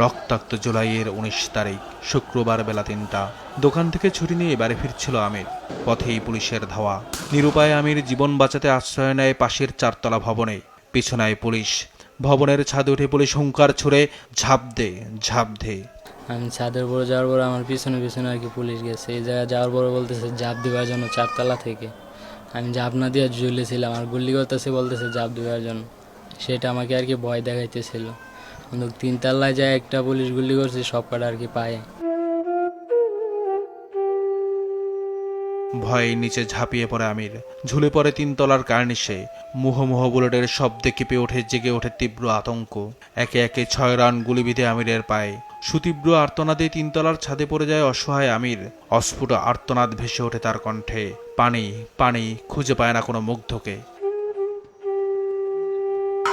রক্তাক্ত জুলাইয়ের উনিশ তারিখ, শুক্রবার বেলা তিনটা। দোকান থেকে ছুটি নিয়ে বাড়ি ফিরছিল আমির। পথেই পুলিশের ধাওয়া। নিরুপায় আমির জীবন বাঁচাতে আশ্রয় নেয় পাশের চারতলা ভবনে। পিছনায় পুলিশ। ভবনের ছাদে উঠে পুলিশ হুঙ্কার ছুড়ে ঝাঁপ দে ঝাঁপ দে আমি ছাদের উপরে যাওয়ার পরে আমার পিছনে পিছনে আর কি পুলিশ গেছে। এই জায়গায় যাওয়ার পরে বলতেছে জাপ দেওয়ার জন্য চারতলা থেকে। আমি জাপ না দিয়ে ঝুলেছিলাম আর গুল্লি করতেছে বলতেছে জাপ দেওয়ার জন্য। সেটা আমাকে আর কি ভয় দেখাইতেছিল। তিনতলায় যায় একটা পুলিশ গুলি করছে, সব কটা আর কি পায়ে। ভয়ে নিচে ঝাঁপিয়ে পড়ে আমির। ঝুলে পড়ে তিনতলার কার্নিশে। মুহমুহ বুলেটের শব্দে কেঁপে ওঠে, জেগে ওঠে তীব্র আতঙ্ক। একে একে ছয় রান গুলি বিঁধে আমিরের পায়ে। সুতীব্র আর্তনাদে তিনতলার ছাদে পড়ে যায় অসহায় আমির। অস্ফুট আর্তনাদ ভেসে ওঠে তার কণ্ঠে। পানি পানি, খুঁজে পায় না কোনো মুগ্ধকে।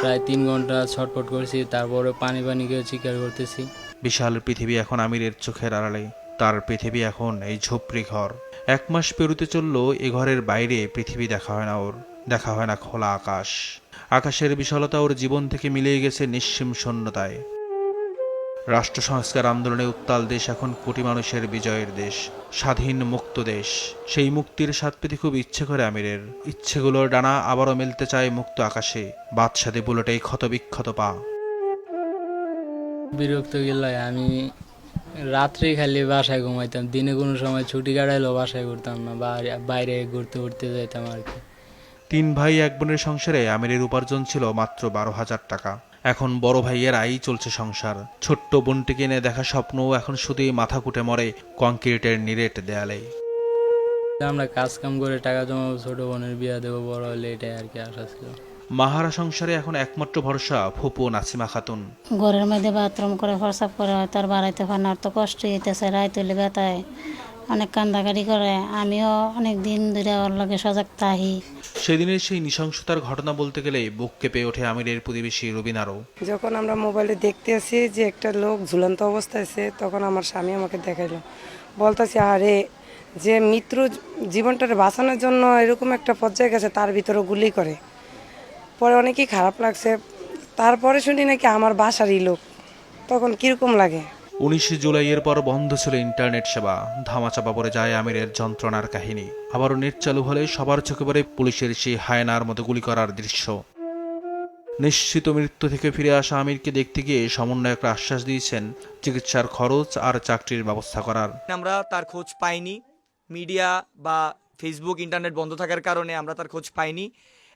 প্রায় তিন ঘণ্টা ছটফট করছি, তারপরে পানি পানি গিয়ে চিকার করতেছি। বিশাল পৃথিবী এখন আমিরের চোখের আড়ালে। তার পৃথিবী এখন এই ঝুপড়ি ঘর। এক মাস পেরুতে চলল এ ঘরের বাইরে পৃথিবী দেখা হয় না ওর, দেখা হয় না খোলা আকাশ। আকাশের বিশালতা ওর জীবন থেকে মিলিয়ে গেছে নিঃসীম শূন্যতায়। রাষ্ট্র সংস্কার আন্দোলনে উত্তাল দেশ এখন কোটি মানুষের বিজয়ের দেশ স্বাধীন মুক্ত দেশ। সেই মুক্তির স্বাদ পেতে খুব ইচ্ছে করে আমিরের। ইচ্ছেগুলোর ডানা আবারও মেলতে চায় মুক্ত আকাশে। বাদশাদে বুলেটেই ক্ষতবিক্ষত পা। বিরক্ত গেলে আমি রাত্রে খালি বাসায় ঘুমাইতাম। দিনে কোনো সময় ছুটি কাটাইলেও বাসায় ঘুরতাম না বাইরে- বাইরে ঘুরতে ঘুরতে যাইতাম আর কি। তিন ভাই এক বোনের সংসারে আমিরের উপার্জন ছিল মাত্র বারো হাজার টাকা। এখন বড় ভাইয়ের আয়ই চলছে সংসার। ছোট্ট বোনটিকে নিয়ে দেখা স্বপ্নও এখন শুধুই মাথা কুটে মরে কংক্রিটের নিরেট দেয়ালে আমরা কাজ কাম করে টাকা জমাবো ছোট বোনের বিয়া দেবো বড় হলে এটাই আর কি আশা ছিল। মাহারা সংসারে এখন একমাত্র ভরসা ফুপু নাসিমা খাতুন। ঘরের মধ্যে বাথরুম করে ফরসাপ করে হয়তো আর বাড়াইতে পারে না আর তো কষ্ট হইতেছে রায় তুলে বেতায় অনেক কান্দাকাটি করে। আমিও অনেক দিন ধরে ওর লগে সজাগ থাকি সেদিনের সেই নৃশংসতার ঘটনা বলতে গেলে বুক কেঁপে ওঠে আমিরের প্রতিবেশী রবিনারও যখন আমরা মোবাইলে দেখতে আসি যে একটা লোক ঝুলন্ত অবস্থায় আছে তখন আমার স্বামী আমাকে দেখাইলো। বলতেছে আরে যে মৃত্যু জীবনটাকে বাঁচানোর জন্য এরকম একটা পর্যায়ে গেছে তার ভিতরে গুলি করে। পরে অনেকই খারাপ লাগছে। তারপরে শুনি নাকি আমার বাসারই লোক। তখন কীরকম লাগে? উনিশে জুলাইয়ের পর বন্ধ ছিল ইন্টারনেট সেবা। ধামাচাপা পড়ে যায় আমিরের যন্ত্রণার কাহিনী। আবারও নেট চালু হলে সবার চোখে পড়ে পুলিশের সেই হায়নার মতো গুলি করার দৃশ্য। নিশ্চিত মৃত্যু থেকে ফিরে আসা আমিরকে দেখতে গিয়ে সমন্বয়করা আশ্বাস দিয়েছেন, চিকিৎসার খরচ আর চাকরির ব্যবস্থা করার। আমরা তার খোঁজ পাইনি। মিডিয়া বা ফেসবুক, ইন্টারনেট বন্ধ থাকার কারণে আমরা তার খোঁজ পাইনি।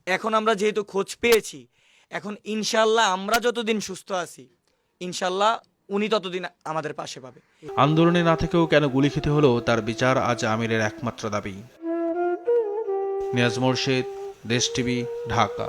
এখন আমরা যেহেতু খোঁজ পেয়েছি, এখন ইনশাল্লাহ আমরা যতদিন সুস্থ আছি, ইনশাল্লাহ উনি ততদিন আমাদের পাশে পাবে। আন্দোলনে না থেকেও কেন গুলি খেতে হলো তার বিচার আজ আমিরের একমাত্র দাবি। নিয়াজ মোর্শেদ, দেশ টিভি, ঢাকা।